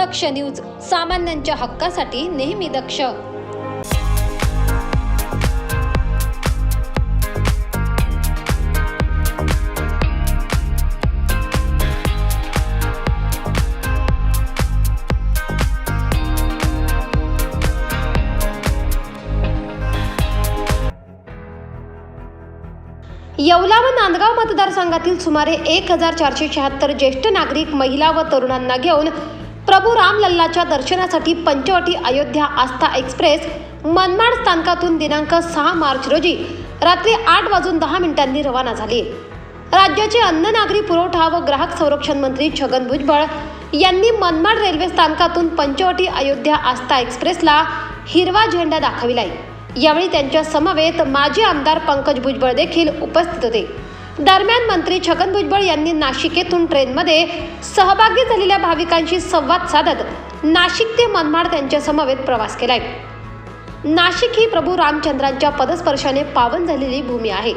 दक्ष news सामान्यांच्या हक्कासाठी नेहमी दक्ष. येवला व नांदगाव मतदारसंघातील सुमारे एक हजार चारशे शहात्तर ज्येष्ठ नागरिक महिला व तरुणांना घेऊन प्रभू रामलल्लाच्या दर्शनासाठी पंचवटी अयोध्या आस्था एक्सप्रेस मनमाड स्थानकातून दिनांक सहा मार्च रोजी रात्री आठ वाजून दहा मिनिटांनी रवाना झाली. राज्याचे अन्न नागरी पुरवठा व ग्राहक संरक्षण मंत्री छगन भुजबळ यांनी मनमाड रेल्वे स्थानकातून पंचवटी अयोध्या आस्था एक्सप्रेसला हिरवा झेंडा दाखविलाय. यावेळी त्यांच्या समवेत माजी आमदार पंकज भुजबळ देखील उपस्थित होते. दरम्यान मंत्री छगन भुजबळ यांनी नाशिक येथून ट्रेनमध्ये सहभागी झालेल्या भाविकांशी संवाद साधत नाशिक ते मनमाड त्यांच्या समवेत प्रवास केलाय. नाशिक ही प्रभू रामचंद्रांच्या पदस्पर्शाने पावन झालेली भूमी आहे.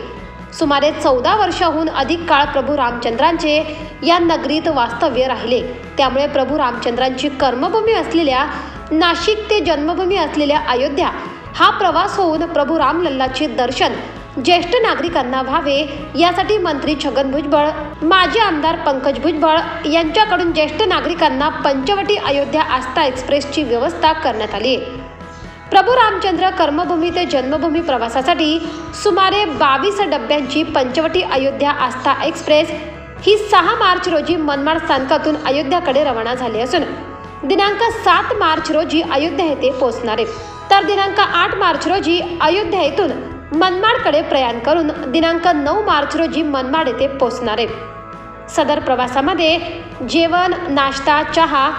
सुमारे चौदा वर्षाहून अधिक काळ प्रभू रामचंद्रांचे या नगरीत वास्तव्य राहिले. त्यामुळे प्रभू रामचंद्रांची कर्मभूमी असलेल्या नाशिक ते जन्मभूमी असलेल्या अयोध्या हा प्रवास होऊन प्रभू रामलल्लाचे दर्शन ज्येष्ठ नागरिकांना व्हावे यासाठी मंत्री छगन भुजबळ माजी आमदार पंकज भुजबळ यांच्याकडून ज्येष्ठ नागरिकांना पंचवटी अयोध्या आस्था एक्सप्रेसची व्यवस्था करण्यात आली. प्रभू रामचंद्र कर्मभूमी ते जन्मभूमी प्रवासासाठी सुमारे बावीस डब्यांची पंचवटी अयोध्या आस्था एक्सप्रेस ही सहा मार्च रोजी मनमाड स्थानकातून अयोध्याकडे रवाना झाली असून दिनांक सात मार्च रोजी अयोध्या येथे पोहोचणार. आहे तर दिनांक आठ मार्च रोजी अयोध्या येथून मनमाडकडे प्रयाण करून दिनांक नऊ मार्च रोजी मनमाड येथे पोहोचणार आहे. सदर प्रवासामध्ये जेवण नाश्ता चहा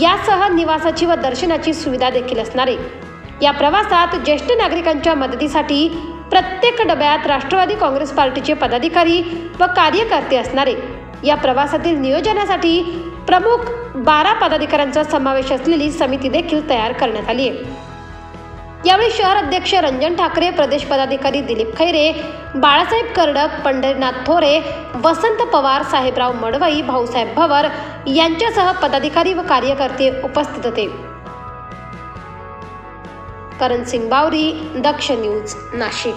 यासह निवासाची व दर्शनाची सुविधा देखील असणार आहे. या प्रवासात ज्येष्ठ नागरिकांच्या मदतीसाठी प्रत्येक डब्यात राष्ट्रवादी काँग्रेस पार्टीचे पदाधिकारी व कार्यकर्ते असणारे या प्रवासातील नियोजनासाठी प्रमुख बारा पदाधिकाऱ्यांचा समावेश असलेली समिती देखील तयार करण्यात आली आहे. यावेळी शहर अध्यक्ष रंजन ठाकरे प्रदेश पदाधिकारी दिलीप खैरे बाळासाहेब कर्डक पंढरीनाथ थोरे वसंत पवार साहेबराव मडवई भाऊसाहेब भवर यांच्यासह पदाधिकारी व कार्यकर्ते उपस्थित होते. करण सिंग बावरी दक्ष न्यूज नाशिक.